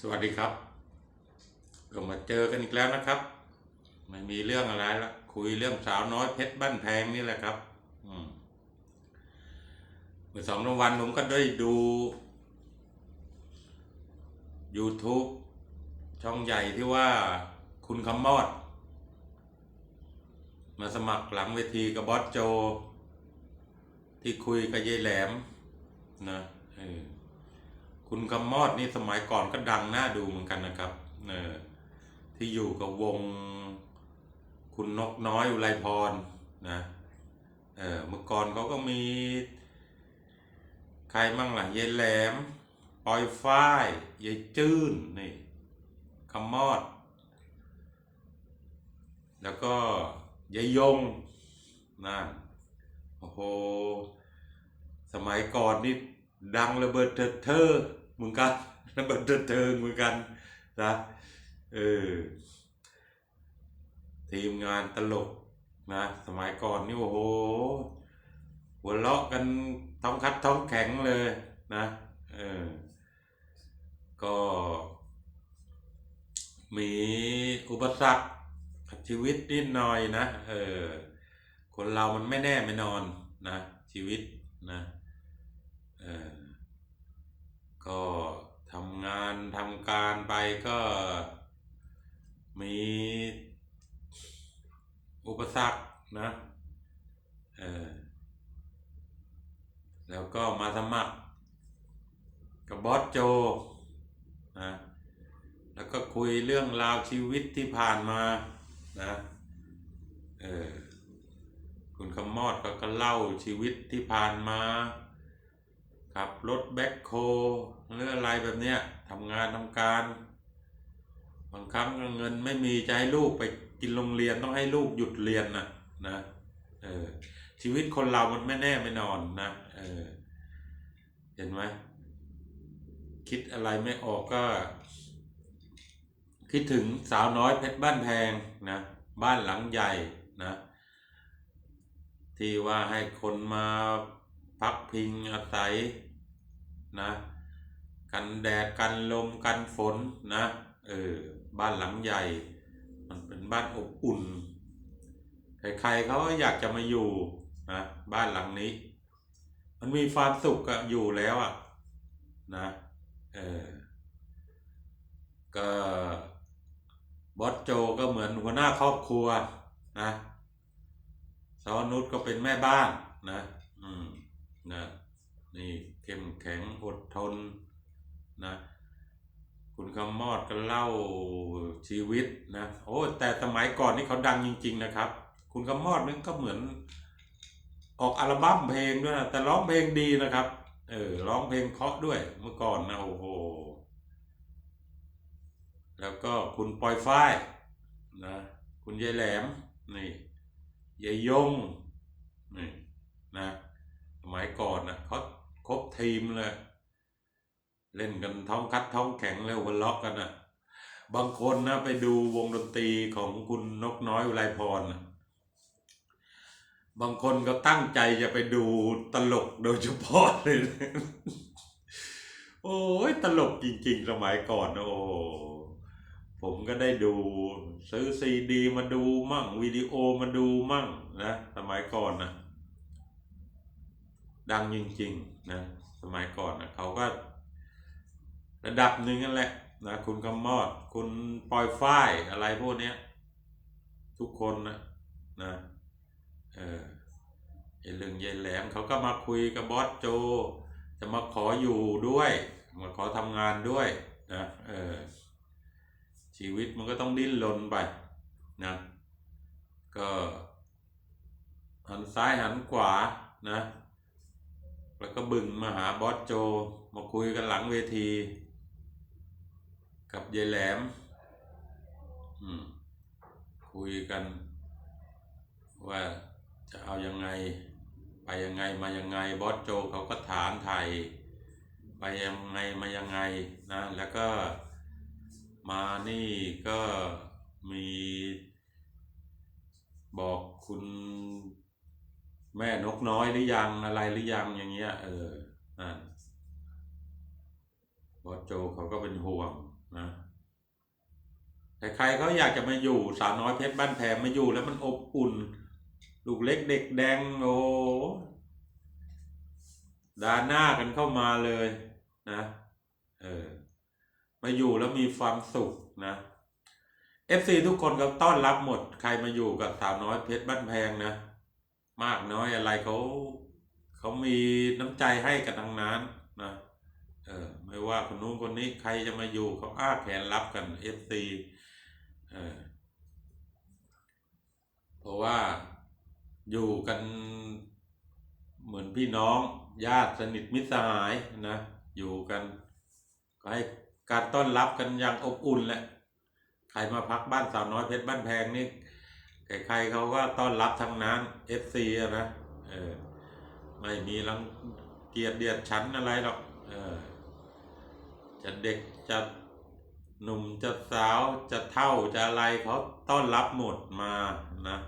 สวัสดีครับก็มาเจอกันอีกแล้วนะครับ ไม่มีเรื่องอะไรละคุยเรื่องสาวน้อยเพชรบ้านแพงนี่แหละครับอืมเมื่อสองวันผมก็ได้ดู YouTube ช่องใหญ่ที่ว่าคุณคำมอด มาสมัครหลังเวทีกับบอสโจ ที่คุยกับยายแหลมนะเออ คุณคำมอดนี่สมัยก่อนก็ดังน่าดูเหมือนกันนะครับเออที่อยู่กับวง คุณนกน้อยอุไรพรนะเออเมื่อก่อนเขาก็มี ใครมั่งล่ะยายแหลมปอยฝ้ายยายจื้นนี่คำมอด แล้วก็ยายยงนั่นโอ้โห สมัยก่อนนี่ดังระเบิดเถิดเธอ เหมือนกันระเบิดเถิดเทิงเหมือนกันนะเออทีมงานตลกนะสมัยก่อนนี่โอ้โหหัวเราะกันท้องคัดท้องแข็งเลยนะเออก็มีอุปสรรคกับชีวิตนิดหน่อยนะเออคนเรามันไม่แน่ไม่นอนนะชีวิตนะเออ ก็ทำงานทำการไปก็มีอุปสรรคนะเออแล้วก็มาสมัคร กับบอสโจนะแล้วก็คุยเรื่องราวชีวิตที่ผ่านมานะเออคุณคำมอดก็ก็เล่าชีวิตที่ผ่านมาขับรถแบ็คโฮ หรืออะไรแบบเนี้ยทำงานทำการ บางครั้งเงินไม่มีจะให้ลูกไปกินโรงเรียนต้องให้ลูกหยุดเรียนนะนะเออชีวิตคนเรามันไม่แน่ไม่นอนนะเออเห็นไหมคิดอะไรไม่ออกก็ คิดถึงสาวน้อยเพชรบ้านแพงนะบ้านหลังใหญ่นะที่ว่าให้คนมาพักพิงอาศัยนะ กันแดดกันลมกันฝนนะเออบ้านหลังใหญ่ มันเป็นบ้านอบอุ่น ใครๆเขาอยากจะมาอยู่นะบ้านหลังนี้ มันมีความสุขอะอยู่แล้วอะนะเออก็บอสโจก็เหมือนหัวหน้าครอบครัวนะสาวนุชก็เป็นแม่บ้านนะ อืมนะนี่เข้มแข็งอดทน นะคุณคำมอดก็เล่าชีวิตนะโอ้แต่สมัยก่อนนี่เขาดังจริง ๆ นะครับ คุณคำมอดนี่ก็เหมือน ออกอัลบั้มเพลงด้วยนะแต่ร้องเพลงดีนะครับ เออร้องเพลงเพราะด้วยเมื่อก่อนนะโอ้โหแล้วก็คุณปอยฝ้ายนะคุณยายแหลมนี่ยายยงนี่นะสมัยก่อนนะเขาครบทีมเลย เล่นกันท้องคัดท้องแข็งแล้ววันล็อกกันนะบางคนนะไปดูวงดนตรีของคุณนกน้อยอุไรพรนะบางคนก็ตั้งใจจะไปดูตลกโดยเฉพาะเลย โอ้ยตลกจริง ๆ สมัยก่อนนะโอ้ผมก็ได้ดูซื้อซีดี มาดูมั่งวิดีโอมาดูมั่งนะสมัยก่อนนะดังจริง ๆ นะ สมัยก่อนนะเขาก็ ระดับหนึ่งนั่นแหละนะคุณกำมอด คุณปอยฝ้ายอะไรพวกเนี้ย ทุกคนนะนะเออไอเรื่องเยายแหลมเขาก็มาคุยกับบอสโจ จะมาขออยู่ด้วย มาขอทำงานด้วยนะเออชีวิตมันก็ต้องดิ้นรนไปนะก็หันซ้ายหันขวานะ แล้วก็บึงมาหาบอสโจ มาคุยกันหลังเวที กับยายแหลม อืม คุยกัน ว่าจะเอายังไง ไปยังไงมายังไง บอสโจเขาก็ถามไทย ไปยังไงมายังไงนะ แล้วก็มานี่ก็มีบอกคุณแม่นกน้อยหรือยังอะไรหรือยังอย่างเงี้ย เออนั่นบอสโจเขาก็เป็นห่วง นะใครๆเขาอยากจะมาอยู่สาวน้อยเพชรบ้านแพงมาอยู่แล้วมันอบอุ่น ลูกเล็กเด็กแดงโอ้ดาหน้ากันเข้ามาเลยนะเออมาอยู่แล้วมีความสุขนะเอฟซีทุกคนก็ต้อนรับหมด ใครมาอยู่กับสาวน้อยเพชรบ้านแพงนะ มากน้อยอะไรเขาเขามีน้ำใจให้กันทั้งนั้นนะเออ ไม่ว่าคนนู้นคนนี้ใครจะมาอยู่เขาอ้าแขนรับกันเอฟซีเพราะว่าอยู่กันเหมือนพี่น้องญาติสนิทมิตรสหายนะอยู่กันก็ให้การต้อนรับกันอย่างอบอุ่นแหละใครมาพักบ้านสาวน้อยเพชรบ้านแพงนี่ใครๆเขาก็ต้อนรับทั้งนั้นเอฟซีนะเออไม่มีรังเกียจเดียดชั้นอะไรหรอกเออ จะเด็กจะหนุ่มจะสาวจะเท่าจะอะไรเขาต้อนรับหมดมานะ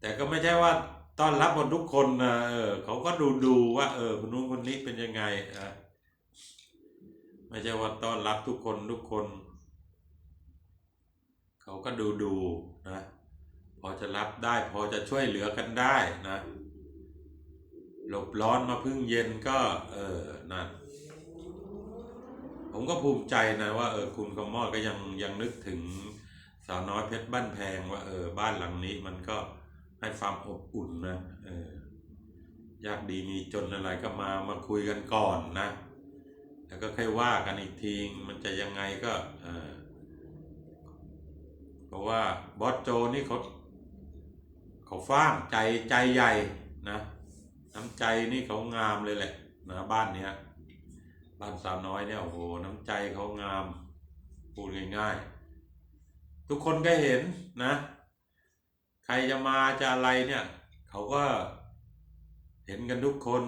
แต่ก็ไม่ใช่ว่าต้อนรับหมดทุกคนนะเออเขาก็ดูดูว่า เออคนนู้นคนนี้เป็นยังไงอะไม่ใช่ว่าต้อนรับทุกคนทุกคน เขาก็ดูดูนะพอจะรับได้ พอจะช่วยเหลือกันได้นะ หลบร้อนมาพึ่งเย็นก็ เออนั่น ผมก็ภูมิใจนะว่าเออคุณกมอดก็ยังยังนึกถึงสาวน้อยเพชรบ้านแพงว่าเออบ้านหลังนี้มันก็ให้ความอบอุ่นนะเออยากดีมีจนอะไรก็มามาคุยกันก่อนนะ แล้วก็ค่อยว่ากันอีกทีมันจะยังไงก็เออเพราะว่าบอสโจนี่เขาเขาฟ้างใจใจใหญ่นะน้ำใจนี่เขางามเลยแหละนะบ้านเนี้ย บ้านสาวน้อยเนี่ยโอ้โหน้ำใจเขางามพูดง่ายๆทุกคนก็เห็นนะ ใครจะมาจะอะไรเนี่ย เขาก็เห็นกันทุกคน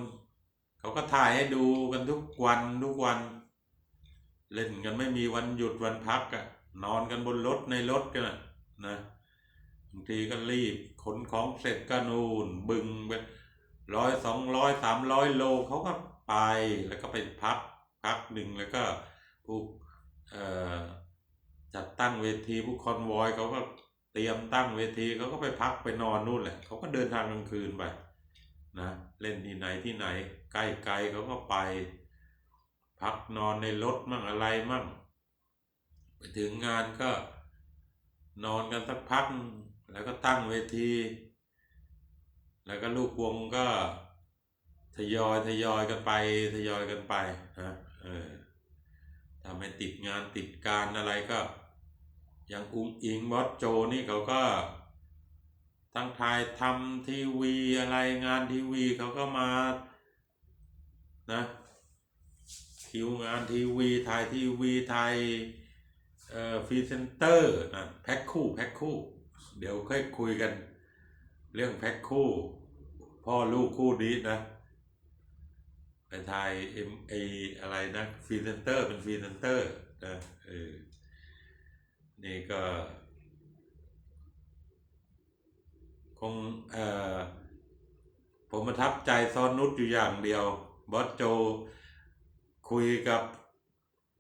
เขาก็ถ่ายให้ดูกันทุกวันทุกวัน เล่นกันไม่มีวันหยุดวันพักอะนอนกันบนรถในรถกันะนะบางทีก็รีบขนของเสร็จก็นูนบึงไปร้อยสองร้อยสามร้อยโลเขาก็ไปแล้วก็ไปพัก พักหนึ่งแล้วก็ผู้จัดตั้งเวทีผู้คอนวอยเขาก็เตรียมตั้งเวทีเขาก็ไปพักไปนอนนู่นแหละเขาก็เดินทางกลางคืนไปนะเล่นที่ไหนที่ไหนใกล้ไกลเขาก็ไป พักนอนในรถมั่งอะไรมั่ง ไปถึงงานก็นอนกันสักพัก แล้วก็ตั้งเวที แล้วก็ลูกวงก็ทยอยทยอยกันไปทยอยกันไปนะ เออถ้าไม่ติดงานติดการอะไรก็อย่างอุ้งอิงบอสโจนี่เขาก็ตั้งถ่ายทำทีวีอะไรงานทีวีเขาก็มานะคิวงานทีวีถ่ายทีวีถ่ายเอ่อฟรีเซนเตอร์นะแพ็คคู่แพ็คคู่ เดี๋ยวค่อยคุยกัน เรื่องแพ็คคู่ พ่อลูกคู่นี้นะ ไปถ่ายเอ็มไออะไรนะฟรีเซนเตอร์เป็นฟรีเซนเตอร์นะเออนี่ก็ คงเอ่อผมประทับใจซอนนุชอยู่อย่างเดียว บอสโจคุยกับ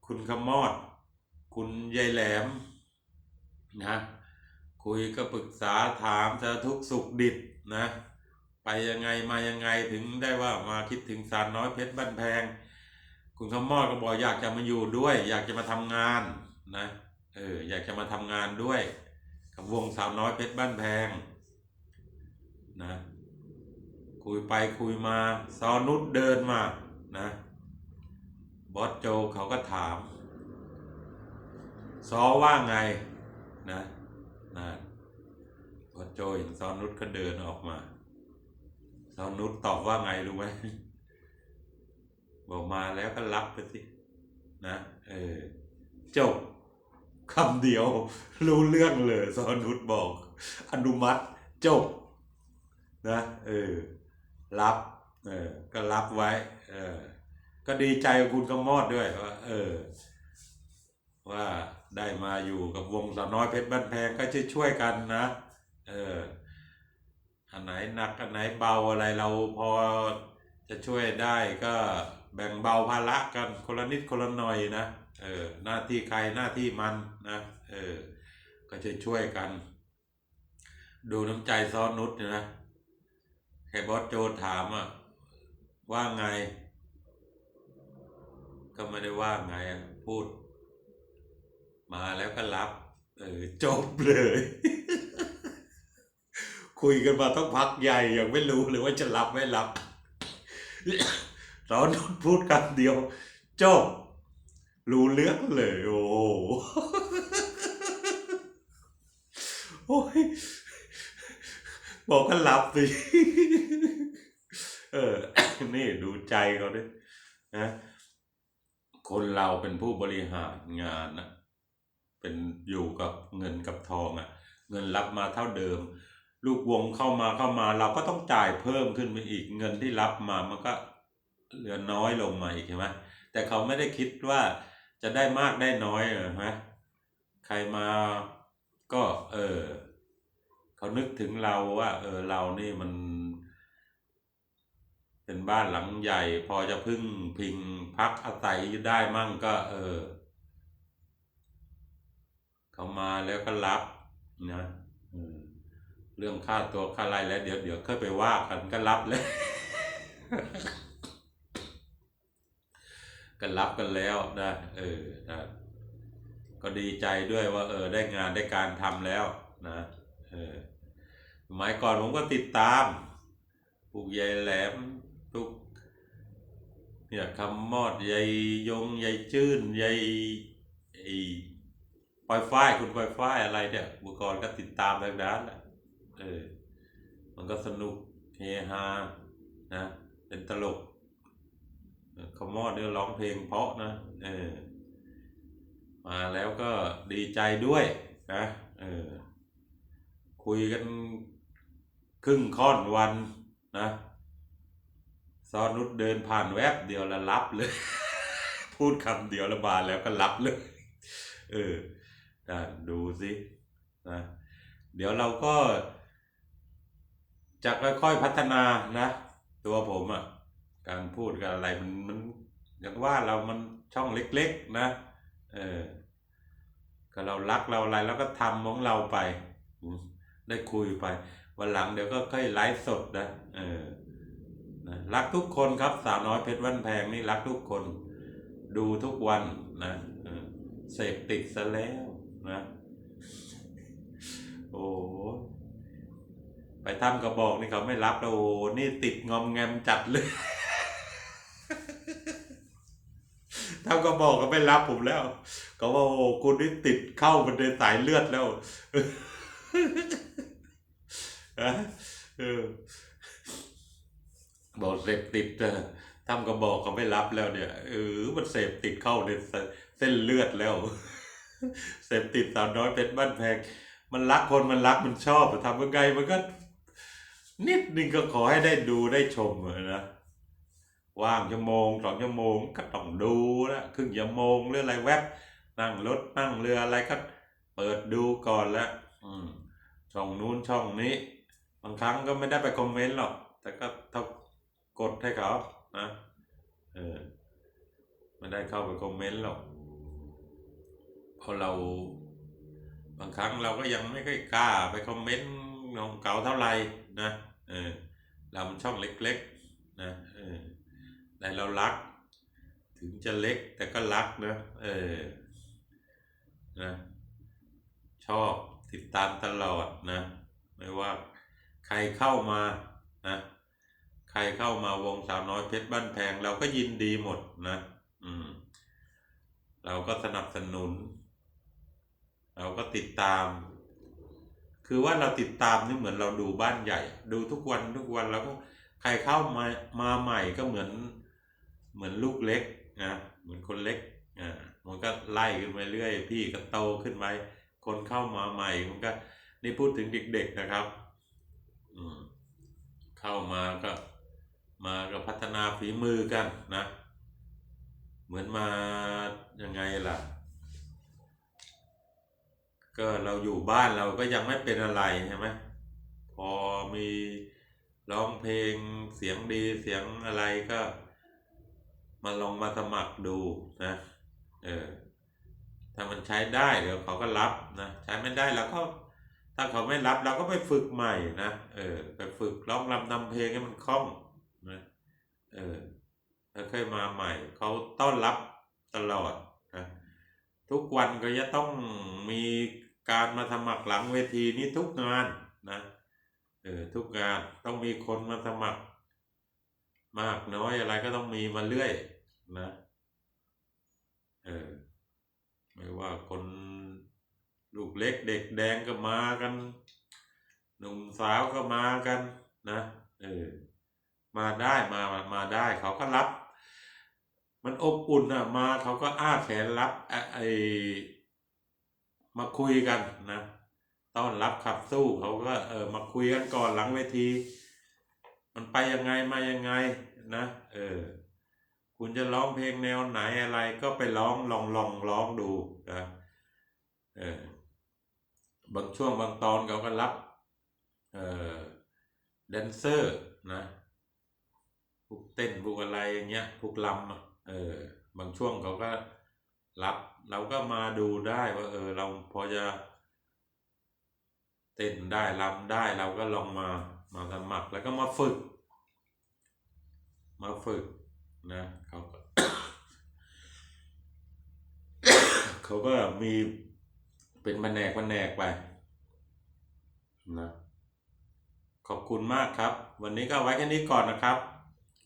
คุณขมอด คุณยายแหลมนะคุยก็ปรึกษาถามสารทุกข์สุขดิบนะ ไปยังไงมายังไงถึงได้ว่ามาคิดถึงสารน้อยเพชรบ้านแพง คุณขมอดก็บอกอยากจะมาอยู่ด้วย อยากจะมาทำงานนะเอออยากจะมาทำงานด้วย กับวงสาวน้อยเพชรบ้านแพงนะคุยไปคุยมาซอนุชเดินมานะบอสโจเขาก็ถาม ซอว่าไงนะนะบอสโจเห็นซอนุชก็เดินออกมา ซอนุชตอบว่าไงรู้ไหมบอกมาแล้วก็รับไปสินะเออจบคำเดียว รู้เรื่องเลยซอนุชบอก อนุมัติจบนะเออรับเออก็รับไว้ เออ ก็ดีใจกับคุณกำมอดด้วยว่าเออ ว่าได้มาอยู่กับวงสาวน้อยเพชรบ้านแพงก็ช่วยช่วยกันนะ เออ อันไหนหนักอันไหนเบาอะไรเราพอจะช่วยได้ก็แบ่งเบาภาระกันคนละนิดคนละหน่อยนะเออหน้าที่ใครหน้าที่มันนะเออก็จะช่วยกัน ดูน้ำใจซ้อนนุชนี่นะแค่บอสโจถามอะว่าไง ก็ไม่ได้ว่าไงอะพูด มาแล้วก็รับ เออจบเลย คุยกันมาต้องพักใหญ่ยังไม่รู้เลยว่าจะรับไม่รับสอนนุชพูดคำเดียวจบรู้เรื่องเลยโอ้โหโอ้ยบอกก็รับสิเออ นี่ดูใจเขาด้วยนะ คนเราเป็นผู้บริหารงานนะ เป็นอยู่กับเงินกับทองอะ่ะ เงินรับมาเท่าเดิม ลูกวงเข้ามาเข้ามา เราก็ต้องจ่ายเพิ่มขึ้นไปอีกเงินที่รับมามันก็เหลือน้อยลงมาอีกใช่ไหมแต่เขาไม่ได้คิดว่าจะได้มากได้น้อยเหรอฮะใครมาก็เออเขานึกถึงเราว่า เออเรานี่มัน เป็นบ้านหลังใหญ่ พอจะพึ่งพิงพักอาศัยได้มั่งก็ เออเขามาแล้วก็รับนะ เรื่องค่าตัวค่าอะไรแล้ว เดี๋ยวเดี๋ยวค่อยไปว่ากันก็รับเลยก็รับกันแล้วนะเออนะก็ดีใจด้วยว่า เออ ได้งานได้การทำแล้วนะเออสมัยก่อนผมก็ติดตามปลูกยายแหลมทุกเนี่ยคำมอดยายยงยายจื้นยายไอ้ปอยฝ้ายคุณปอยฝ้ายอะไรเนี่ยเมื่อก่อนก็ติดตามทางด้านแหละ เออ มันก็สนุกเฮฮานะเป็นตลกคำมอดเนี่ยร้องเพลงเพราะนะเออมาแล้วก็ดีใจด้วยนะเออคุยกันครึ่งค่อนวันนะซอนุชเดินผ่านแวบเดียวแล้วรับเลย พูดคำเดียวและบาแล้วก็รับเลย เออดูสินะเดี๋ยวเราก็ จะค่อยๆพัฒนานะ ตัวผมอะ่ะการพูดกันอะไรมันมันอย่างว่าเรามันช่องเล็กๆนะเออก็เรารักเราอะไรแล้วก็ทำของเราไป ได้คุยไป วันหลังเดี๋ยวก็ค่อยไลฟ์สดนะเออนะรักทุกคนครับสาวน้อยเพชรวันแพงนี่รักทุกคน ดูทุกวันนะเออเสพติดซะแล้วนะ โอ้ ไปทำกระบอกนี่เขาไม่รับแล้วโอ้นี่ติดงอมแงมจัดเลยทำกระบอกก็ไม่รับผมแล้วก็ว่าโอ้คุณนี่ติดเข้ามันในสายเลือดแล้วอะเออบอกเสพติดทำกระบอกก็ไม่รับแล้วเนี่ยเออมันเสพติดเข้าในเส้นเลือดแล้วเสพติดสาวน้อยเป็นบ้านแพงมันรักคนมันรักมันชอบแต่ทำยังไงมันก็ นิดนึงก็ขอให้ได้ดูได้ชมอะนะว่างชั่วโมงสองชั่วโมงก็ต้องดูละครึ่งชั่วโมงหรืออะไรแวบนั่งรถนั่งเรืออะไรก็เปิดดูก่อนแล้วอืมช่องนู้นช่องนี้ บางครั้งก็ไม่ได้ไปคอมเมนต์หรอก แต่ก็เท่ากดให้เขานะเออไม่ได้เข้าไปคอมเมนต์หรอกเพราะเราบางครั้งเราก็ยังไม่ค่อยกล้าไปคอมเมนต์ของเก่าเท่าไหร่นะ เออเรามันช่องเล็กๆนะเออแต่เรารัก ถึงจะเล็กแต่ก็รักนะเออนะชอบติดตามตลอดนะ ไม่ว่าใครเข้ามานะใครเข้ามาวงสาวน้อยเพชรบ้านแพง เราก็ยินดีหมดนะ อืม เราก็สนับสนุน เราก็ติดตาม คือว่าเราติดตามนี่เหมือนเราดูบ้านใหญ่ ดูทุกวันทุกวันแล้วก็ใครเข้ามามาใหม่ก็เหมือนเหมือนลูกเล็กนะเหมือนคนเล็กอ่ามันก็ไล่ขึ้นไปเรื่อย พี่ก็โตขึ้นไปคนเข้ามาใหม่มันก็นี่พูดถึงเด็กๆนะครับอืมเข้ามาก็มาก็พัฒนาฝีมือกันนะ เหมือนมายังไงล่ะ ก็เราอยู่บ้านเราก็ยังไม่เป็นอะไรใช่ไหมพอมีร้องเพลงเสียงดีเสียงอะไรก็ มาลองมาสมัครดูนะเออถ้ามันใช้ได้เดี๋ยวเขาก็รับนะใช้ไม่ได้เราก็ถ้าเขาไม่รับเราก็ไปฝึกใหม่นะเออไปฝึกร้องรำนำเพลงให้มันคล่องนะเออแล้วค่อยมาใหม่ เขาต้อนรับตลอดนะทุกวันก็จะต้องมี การมาสมัครหลังเวทีนี้ทุกงานนะเออทุกงานต้องมีคนมาสมัคร มากน้อยอะไรก็ต้องมีมาเรื่อยนะเออไม่ว่าคนลูกเล็กเด็กแดงก็มากัน หนุ่มสาวก็มากันนะเออมาได้มามามาได้เขาก็รับ มันอบอุ่นอะมาเขาก็อ้าแขนรับไอ้ไอ มาคุยกันนะต้อนรับขับสู้เขาก็เออมาคุยกันก่อนหลังเวที มันไปยังไงมายังไงนะ เออ คุณจะร้องเพลงแนวไหนอะไรก็ไปร้องลองลองร้องดูนะเออบางช่วงบางตอนเขาก็รับเออแดนเซอร์นะพวกเต้นพวกอะไรอย่างเงี้ยพวกลำเออบางช่วงเขาก็ รับ เราก็มาดูได้ว่า เออ เราพอจะเต้นได้ลำได้เราก็ลองมามาสมัครแล้วก็มาฝึก มาฝึกนะเขาก็เขาก็มีเป็นแผนกแผนกไปนะขอบคุณมากครับ วันนี้ก็ไว้แค่นี้ก่อนนะครับ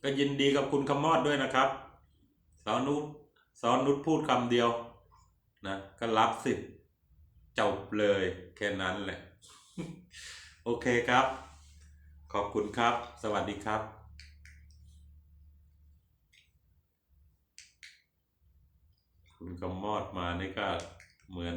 ก็ยินดีกับคุณคมอดด้วยนะครับสอนนุ ซ้อนนุชพูดคำเดียวนะก็รับสิจบเลยแค่นั้นแหละ โอเคครับ ขอบคุณครับ สวัสดีครับคุณกำมอดมานี่ก็เหมือน